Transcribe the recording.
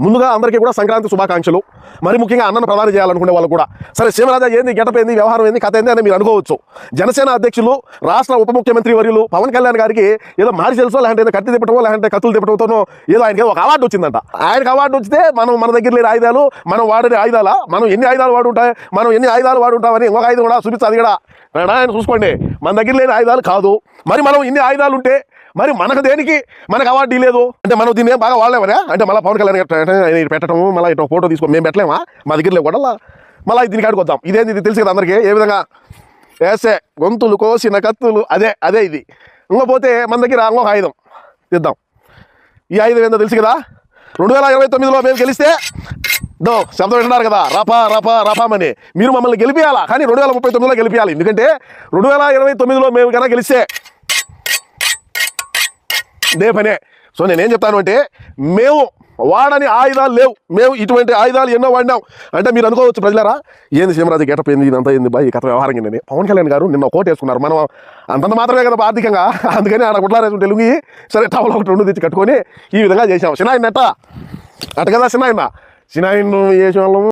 ముందుగా అందరికీ కూడా సంక్రాంతి శుభాకాంక్షలు. మరి ముఖ్యంగా అన్నను ప్రధానం చేయాలనుకునే వాళ్ళు కూడా. సరే సీమరాజా ఏంది? గెటప్ ఏంది? వ్యవహారం ఏంది? కథ ఏంది? అని మీరు అనుకోవచ్చు. జనసేన అధ్యక్షులు రాష్ట్ర ఉప ముఖ్యమంత్రి వర్యులు పవన్ కళ్యాణ్ గారికి ఏదో మారి తెలుసో లేదంటే ఏదో కత్తి తిప్పటమో లేదంటే కత్తులు తిప్పటంతోనో ఏదో ఆయనకి ఒక అవార్డు వచ్చిందంట. ఆయనకి అవార్డు వచ్చితే మనం మన దగ్గర లేని ఆయుధాలు మనం వాడని ఆయుధాలా? మనం ఎన్ని ఆయుధాలు వాడుంటాయి? మనం ఎన్ని ఆయుధాలు వాడుంటామని ఒక ఆయుధం కూడా చూపిస్తుంది కూడా. ఆయన చూసుకోండి. మన దగ్గర లేని ఆయుధాలు కాదు. మరి మనం ఇన్ని ఆయుధాలు ఉంటే మరి మనకు దేనికి? మనకు అవార్డు లేదు. అంటే మనం దీన్ని ఏం బాగా వాడలేమరా? అంటే మళ్ళీ పవన్ కళ్యాణ్ పెట్టడం మళ్ళీ ఇటు ఫోటో తీసుకో మేము పెట్టలేమా? మా దగ్గర లేవు కూడా మళ్ళీ దీనికి కాడికి ఇదేంది ఇది తెలుసు కదా అందరికీ? ఏ విధంగా? వేసే గొంతులు కోసిన కత్తులు. అదే అదే ఇది. ఇంకపోతే మన దగ్గర ఇంకొక ఆయుధం. తీద్దాం. ఈ ఆయుధం ఏందో తెలుసు కదా? రెండు వేల ఇరవై తొమ్మిదిలో మేము గెలిస్తే దో శబ్దం వింటున్నారు కదా? రఫా రఫా రఫామని మీరు మమ్మల్ని గెలిపియాలా? కానీ రెండు వేల ముప్పై తొమ్మిదిలో గెలిపియాలి. ఎందుకంటే రెండు వేల ఇరవై తొమ్మిదిలో మేము కనుక గెలిస్తే ఇదే పనే. సో నేనేం చెప్తాను అంటే మేము వాడని ఆయుధాలు లేవు. మేము ఇటువంటి ఆయుధాలు ఎన్నో వాడినాం. అంటే మీరు అనుకోవచ్చు ప్రజలారా ఏంది సీమరాజు గెటప్ ఏంది ఇదంతా ఏంది బాయ్ కథ వ్యవహారం ఏందని పవన్ కళ్యాణ్ గారు నిన్న కోట్ వేసుకున్నారు. మనం అంతంత మాత్రమే కదా ఆర్థికంగా. అందుకని ఆడ గుట్లారేసుకుని తెలుగు సరే టవల్ ఒకటి రెండు తెచ్చి కట్టుకొని ఈ విధంగా చేసాం చిన్నాయన అట్ట అట్ట కదా చిన్నాయన. చిన్నాయన్ను చేసిన వాళ్ళము